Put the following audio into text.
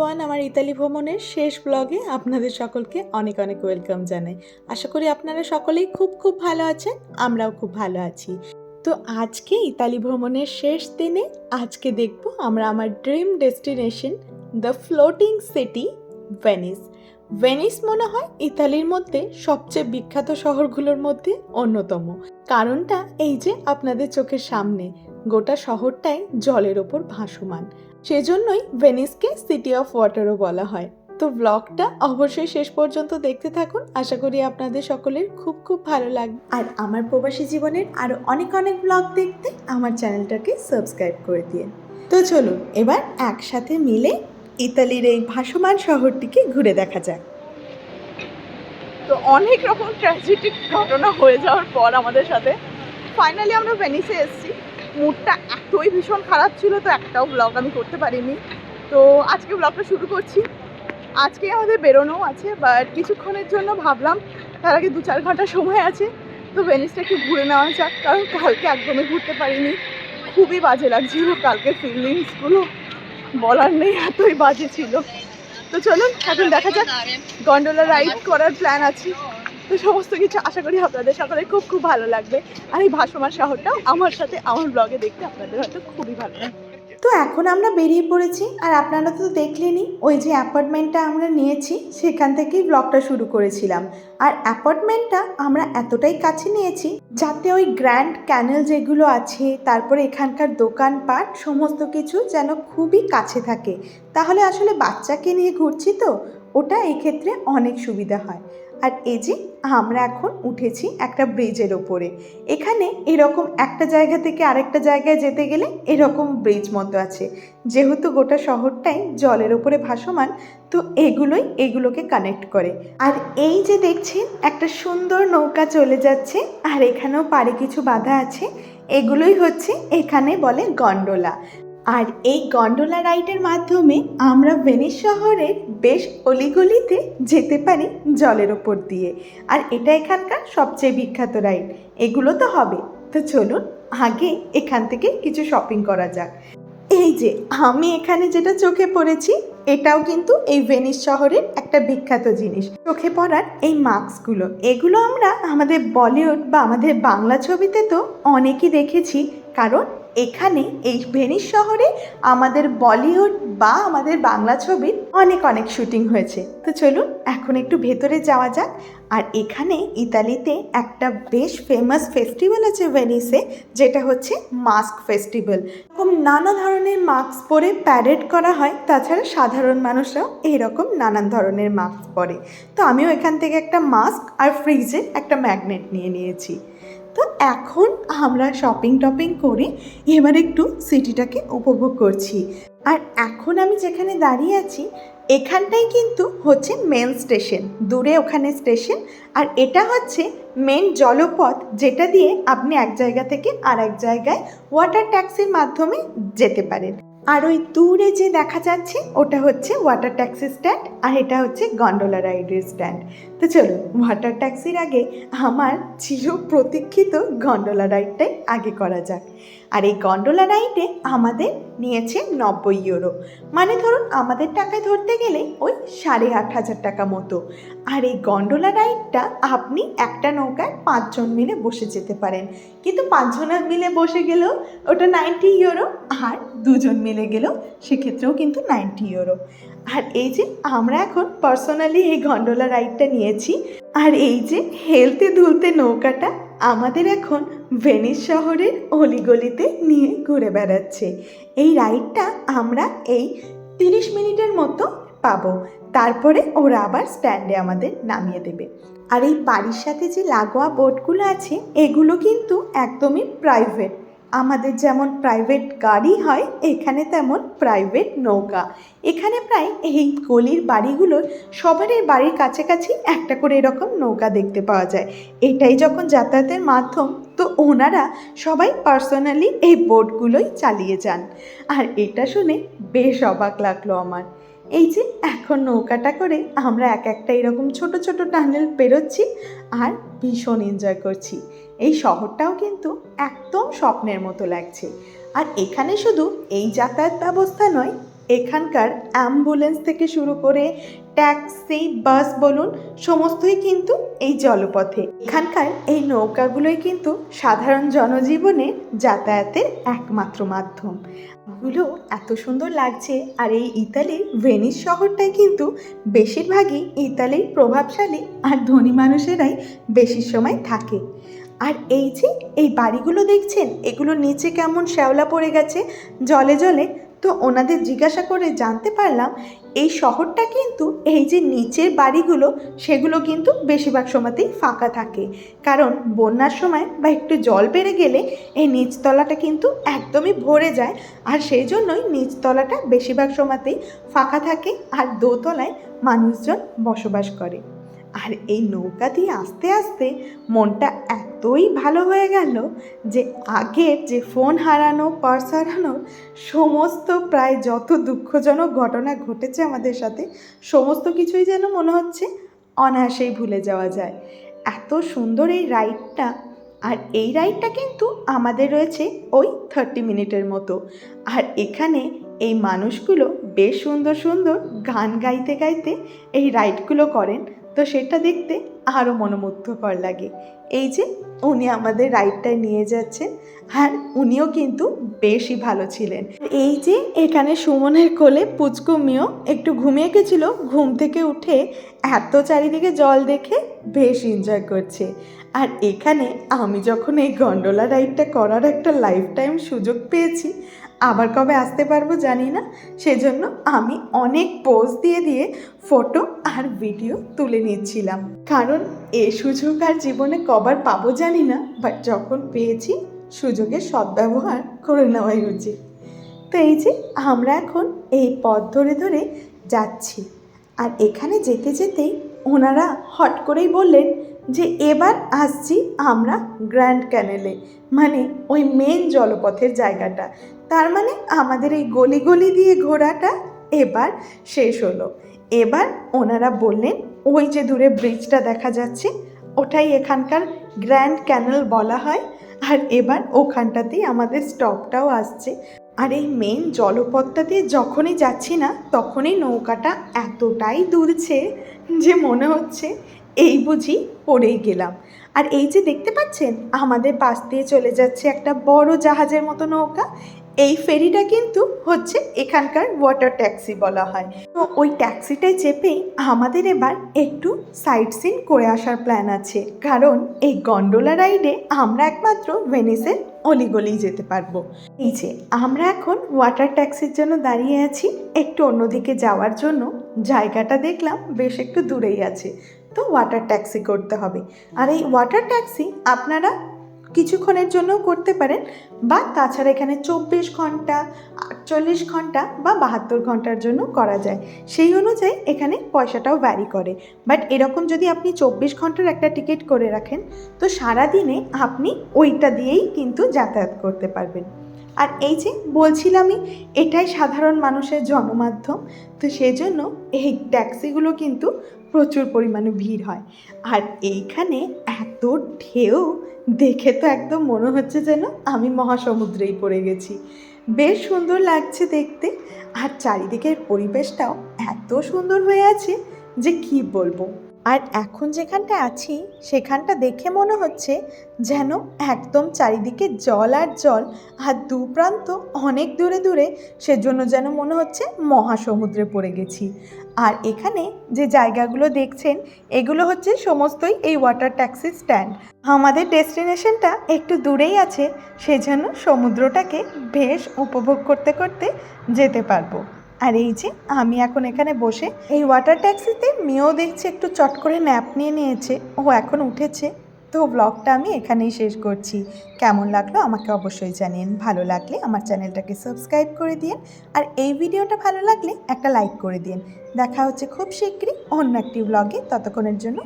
Everyone আমার Italy ভ্রমণের শেষ ব্লগে আপনাদের সকলকে অনেক অনেক ওয়েলকাম জানাই। আশা করি আপনারা সকলেই খুব খুব ভালো আছেন, আমরাও খুব ভালো আছি। তো আজকে ইতালি ভ্রমণের শেষ দিনে আজকে দেখব আমরা আমার dream destination the floating city Venice Venice মনে হয় ইতালির মধ্যে সবচেয়ে বিখ্যাত শহরগুলোর মধ্যে অন্যতম। কারণটা এই যে আপনাদের চোখের সামনে, গোটা শহরটাই জলের ওপর ভাসমান। সেজন্যই ভেনিসকে সিটি অফ ওয়াটারও বলা হয়। তো ব্লগটা অবশ্যই শেষ পর্যন্ত দেখতে থাকুন। আশা করি আপনাদের সকলের খুব খুব ভালো লাগবে। আর আমার প্রবাসী জীবনের আরও অনেক অনেক ব্লগ দেখতে আমার চ্যানেলটাকে সাবস্ক্রাইব করে দিন। তো চলুন, এবার একসাথে মিলে ইতালির এই ভাসমান শহরটিকে ঘুরে দেখা যাক। তো অনেক রকম ট্র্যাজেডিক ঘটনা হয়ে যাওয়ার পর আমাদের সাথে ফাইনালি আমরা ভেনিসে এসেছি। মুডটা এতই ভীষণ খারাপ ছিল তো একটাও ব্লগ আমি করতে পারিনি। তো আজকে ব্লগটা শুরু করছি। আজকে আমাদের বেরোনোও আছে বাট কিছুক্ষণের জন্য ভাবলাম তার আগে দু চার ঘণ্টা সময় আছে তো ভেনিসটা একটু ঘুরে নেওয়া যাক কারণ কালকে একদমই ঘুরতে পারিনি। খুবই বাজে লাগছিল কালকে ফিলিংসগুলো বলার নেই এতই বাজে ছিল। তো চলুন এখন দেখা যাক। গন্ডোলা রাইড করার প্ল্যান আছে। তো সমস্ত কিছু আশা করি আপনাদের সকলে খুব খুব ভালো লাগবে। আর এই ভাসমান শহরটাও আমার সাথে আমার ব্লগে দেখতে আপনাদের হয়তো খুবই ভালো লাগবে। তো এখন আমরা বেরিয়ে পড়েছি, আর আপনারা তো দেখলেনই, ওই যে অ্যাপার্টমেন্টটা আমরা নিয়েছি, সেখান থেকেই ব্লগটা শুরু করেছিলাম। আর অ্যাপার্টমেন্টটা আমরা এতটাই কাছে নিয়েছি, যাতে ওই গ্র্যান্ড ক্যানেল যেগুলো আছে, তারপরে এখানকার দোকানপাট, সমস্ত কিছু যেন খুবই কাছে থাকে। তাহলে আসলে বাচ্চাকে নিয়ে ঘুরছি তো, ওটা এই ক্ষেত্রে অনেক সুবিধা হয়। আর এই যে আমরা এখন উঠেছি একটা ব্রিজের ওপরে। এখানে এরকম একটা জায়গা থেকে আরেকটা জায়গায় যেতে গেলে এরকম ব্রিজ মতো আছে। যেহেতু গোটা শহরটাই জলের ওপরে ভাসমান, তো এগুলোই এগুলোকে কানেক্ট করে। আর এই যে দেখছেন, একটা সুন্দর নৌকা চলে যাচ্ছে, আর এখানেও পারে কিছু বাধা আছে। এগুলোই হচ্ছে এখানে বলে গন্ডোলা। আর এই গন্ডোলা রাইডের মাধ্যমে আমরা ভেনিস শহরের বেশ অলিগলিতে যেতে পারি জলের ওপর দিয়ে। আর এটা এখানকার সবচেয়ে বিখ্যাত রাইড এগুলো তো হবে। তো চলুন, আগে এখান থেকে কিছু শপিং করা যাক। এই যে, আমি এখানে যেটা চোখে পড়েছি, এটাও কিন্তু এই ভেনিস শহরের একটা বিখ্যাত জিনিস। চোখে পড়ার এই মাস্কগুলো, এগুলো আমরা আমাদের বলিউড বা আমাদের বাংলা ছবিতে তো অনেকই দেখেছি। কারণ এখানে এই ভেনিস শহরে আমাদের বলিউড বা আমাদের বাংলা ছবির অনেক অনেক শুটিং হয়েছে। তো চলুন এখন একটু ভেতরে যাওয়া যাক। আর এখানে ইতালিতে একটা বেশ ফেমাস ফেস্টিভ্যাল আছে ভেনিসে, যেটা হচ্ছে মাস্ক ফেস্টিভ্যাল। এরকম নানা ধরনের মাস্ক পরে প্যারেড করা হয়, তাছাড়া সাধারণ মানুষরাও এরকম নানান ধরনের মাস্ক পরে। তো আমিও এখান থেকে একটা মাস্ক আর ফ্রিজে একটা ম্যাগনেট নিয়ে নিয়েছি। তো এখন আমরা শপিং টপিং করে এবার একটু সিটিটাকে উপভোগ করছি। আর এখন আমি যেখানে দাঁড়িয়ে আছি, এখানটাই কিন্তু হচ্ছে মেন স্টেশন দূরে ওখানে স্টেশন আর এটা হচ্ছে মেন জলপথ যেটা দিয়ে আপনি এক জায়গা থেকে আর এক জায়গায় ওয়াটার ট্যাক্সির মাধ্যমে যেতে পারেন। আর ওই দূরে যে দেখা যাচ্ছে, ওটা হচ্ছে ওয়াটার ট্যাক্সি স্ট্যান্ড আর এটা হচ্ছে গন্ডোলা রাইডের স্ট্যান্ড তো চলো ওয়াটার ট্যাক্সির আগে আমার চির প্রতীক্ষিত গন্ডোলা রাইডটাই আগে করা যাক। আর এই গন্ডোলা রাইডে আমাদের নিয়েছে নব্বই ইউরো মানে ধরুন, আমাদের টাকায় ধরতে গেলে ওই সাড়ে আট হাজার টাকা মতো। আর এই গন্ডোলা রাইডটা আপনি একটা নৌকায় পাঁচজন মিলে বসে যেতে পারেন। কিন্তু পাঁচজন মিলে বসে গেলেও ওটা নাইনটি ইউরো আর দুজন মিলে গেলেও সেক্ষেত্রেও কিন্তু নাইনটি ইউরো আর এই যে আমরা এখন পার্সোনালি এই গন্ডোলা রাইডটা নিয়েছি, আর এই যে হেলতে ধুলতে নৌকাটা আমাদের এখন ভেনিস শহরের অলিগলিতে নিয়ে ঘুরে বেড়াচ্ছে। এই রাইডটা আমরা এই তিরিশ মিনিটের মতো পাবো। তারপরে ওরা আবার স্ট্যান্ডে আমাদের নামিয়ে দেবে। আর এই বাড়ির সাথে যে লাগোয়া বোটগুলো আছে, এগুলো কিন্তু একদমই প্রাইভেট আমাদের যেমন প্রাইভেট গাড়ি হয়, এখানে তেমন প্রাইভেট নৌকা। এখানে প্রায় এই গলির বাড়িগুলোর সবারই বাড়ির কাছাকাছি একটা করে এরকম নৌকা দেখতে পাওয়া যায়। এটাই যখন যাতায়াতের মাধ্যম, তো ওনারা সবাই পার্সোনালি এই বোটগুলোই চালিয়ে যান। আর এটা শুনে বেশ অবাক লাগল আমার। এই যে, এখন নৌকাটা করে আমরা এক একটা এরকম ছোট ছোট টানেল পেরোচ্ছি আর ভীষণ এনজয় করছি। এই শহরটাও কিন্তু একদম স্বপ্নের মতো লাগছে। আর এখানে শুধু এই যাতায়াত ব্যবস্থা নয় এখানকার অ্যাম্বুলেন্স থেকে শুরু করে ট্যাক্সি, বাস বলুন, সমস্তই কিন্তু এই জলপথে। এখানকার এই নৌকাগুলোই কিন্তু সাধারণ জনজীবনে যাতায়াতের একমাত্র মাধ্যম। গুলো এত সুন্দর লাগছে, আর এই ইতালির ভেনিস শহরটাই কিন্তু বেশিরভাগই ইতালির প্রভাবশালী আর ধনী মানুষেরাই বেশি সময় থাকে। আর এই যে এই বাড়িগুলো দেখছেন এগুলো নিচে কেমন শ্যাওলা পড়ে গেছে, জলে জলে তো ওনাদের জিজ্ঞাসা করে জানতে পারলাম, এই শহরটা কিন্তু এই যে নিচের বাড়িগুলো, সেগুলো কিন্তু বেশিরভাগ সময়তেই ফাঁকা থাকে। কারণ বন্যার সময় বা একটু জল বেড়ে গেলে এই নিচতলাটা কিন্তু একদমই ভরে যায়, আর সেই জন্যই নিচতলাটা বেশিরভাগ সময়তেই ফাঁকা থাকে, আর দোতলায় মানুষজন বসবাস করে। আর এই নৌকা দিয়ে আস্তে আস্তে মনটা এতই ভালো হয়ে গেল যে আগের যে ফোন হারানো, পার্স হারানো, সমস্ত প্রায় যত দুঃখজনক ঘটনা ঘটেছে আমাদের সাথে, সমস্ত কিছুই যেন মনে হচ্ছে অনায়াসেই ভুলে যাওয়া যায়। এত সুন্দর এই রাইডটা, আর এই রাইডটা কিন্তু আমাদের রয়েছে ওই থার্টি মিনিটের মতো। আর এখানে এই মানুষগুলো বেশ সুন্দর সুন্দর গান গাইতে গাইতে এই রাইডগুলো করেন। তো সেটা দেখতে আরও মনোমুগ্ধকর লাগে। এই যে উনি আমাদের রাইডটায় নিয়ে যাচ্ছেন, আর উনিও কিন্তু বেশি ভালো ছিলেন। এই যে এখানে সুমনের কোলে পুচকু মিও একটু ঘুমিয়ে গেছিল, ঘুম থেকে উঠে এত চারিদিকে জল দেখে বেশ এনজয় করছে। আর এখানে আমি যখন এই গন্ডোলা রাইডটা করার একটা লাইফ টাইম সুযোগ পেয়েছি আবার কবে আসতে পারব জানি না। সেজন্য আমি অনেক পোজ দিয়ে দিয়ে ফটো আর ভিডিও তুলে নিচ্ছিলাম। কারণ এ সুযোগ আর জীবনে কবার পাবো জানি না বাট যখন পেয়েছি সুযোগের সদ্ব্যবহার করে নেওয়াই উচিত। তো এই যে, আমরা এখন এই পথ ধরে ধরে যাচ্ছি। আর এখানে যেতে যেতেই ওনারা হট করেই বললেন যে এবার আসছি আমরা গ্র্যান্ড ক্যানেলে মানে ওই মেন জলপথের জায়গাটা। তার মানে আমাদের এই গলি গলি দিয়ে ঘোরাটা এবার শেষ হলো। এবার ওনারা বললেন, ওই যে দূরে ব্রিজটা দেখা যাচ্ছে, ওটাই এখানকার গ্র্যান্ড ক্যানেল বলা হয়, আর এবার ওখানটাতেই আমাদের স্টপটাও আসছে। আর এই মেন জলপথটা দিয়ে যখনই যাচ্ছি না, তখনই নৌকাটা এতটাই দুলছে যে মনে হচ্ছে এই বুঝি পড়েই গেলাম। আর এই যে দেখতে পাচ্ছেন, আমাদের পাশ দিয়ে চলে যাচ্ছে একটা বড় জাহাজের মতো নৌকা। এই ফেরিটা কিন্তু হচ্ছে এখানকার ওয়াটার ট্যাক্সি বলা হয়। তো ওই ট্যাক্সিটায় চেপেই আমাদের এবার একটু সাইট সিন করে আসার প্ল্যান আছে। কারণ এই গন্ডোলা রাইডে আমরা একমাত্র ভেনিসের অলিগলি যেতে পারব। এই যে, আমরা এখন ওয়াটার ট্যাক্সির জন্য দাঁড়িয়ে আছি। একটু অন্যদিকে যাওয়ার জন্য জায়গাটা দেখলাম বেশ একটু দূরেই আছে। তো ওয়াটার ট্যাক্সি করতে হবে। আর এই ওয়াটার ট্যাক্সি আপনারা কিছুক্ষণের জন্যও করতে পারেন, বা তাছাড়া এখানে চব্বিশ ঘণ্টা, আটচল্লিশ ঘণ্টা, বা বাহাত্তর ঘণ্টার জন্য করা যায়। সেই অনুযায়ী এখানে পয়সাটাও ভ্যারি করে। বাট এরকম যদি আপনি চব্বিশ ঘণ্টার একটা টিকিট করে রাখেন, তো সারাদিনে আপনি ওইটা দিয়েই কিন্তু যাতায়াত করতে পারবেন। আর এই যে বলছিলামই, এটাই সাধারণ মানুষের জনমাধ্যম, তো সেজন্য এই ট্যাক্সিগুলো কিন্তু প্রচুর পরিমাণে ভিড় হয়। আর এইখানে এত ঢেউ, দেখে তো একদম মনে হচ্ছে যেন আমি মহাসমুদ্রেই পড়ে গেছি। বেশ সুন্দর লাগছে দেখতে, আর চারিদিকের পরিবেশটাও এত সুন্দর হয়ে আছে যে কি বলব। আর এখন যেখানটা আছি, সেখানটা দেখে মনে হচ্ছে যেন একদম চারিদিকে জল আর জল, আর দু প্রান্ত অনেক দূরে দূরে, সেজন্য যেন মনে হচ্ছে মহাসমুদ্রে পড়ে গেছি। আর এখানে যে জায়গাগুলো দেখছেন, এগুলো হচ্ছে সমস্তই এই ওয়াটার ট্যাক্সি স্ট্যান্ড আমাদের ডেস্টিনেশনটা একটু দূরেই আছে, সেজন্য সমুদ্রটাকে বেশ উপভোগ করতে করতে যেতে পারব। আর এই যে, আমি এখন এখানে বসে এই ওয়াটার ট্যাক্সিতে মেয়েও দেখছি, একটু চট করে ন্যাপ নিয়ে নিয়েছে। ও এখন উঠেছে। তো ব্লগটা আমি এখানেই শেষ করছি। কেমন লাগল আমাকে অবশ্যই জানিন। ভালো লাগলে আমার চ্যানেলটাকে সাবস্ক্রাইব করে দিন আর এই ভিডিওটা ভালো লাগলে একটা লাইক করে দিন দেখা হচ্ছে খুব শীঘ্রই অন্য একটি ব্লগে ততক্ষণের জন্য.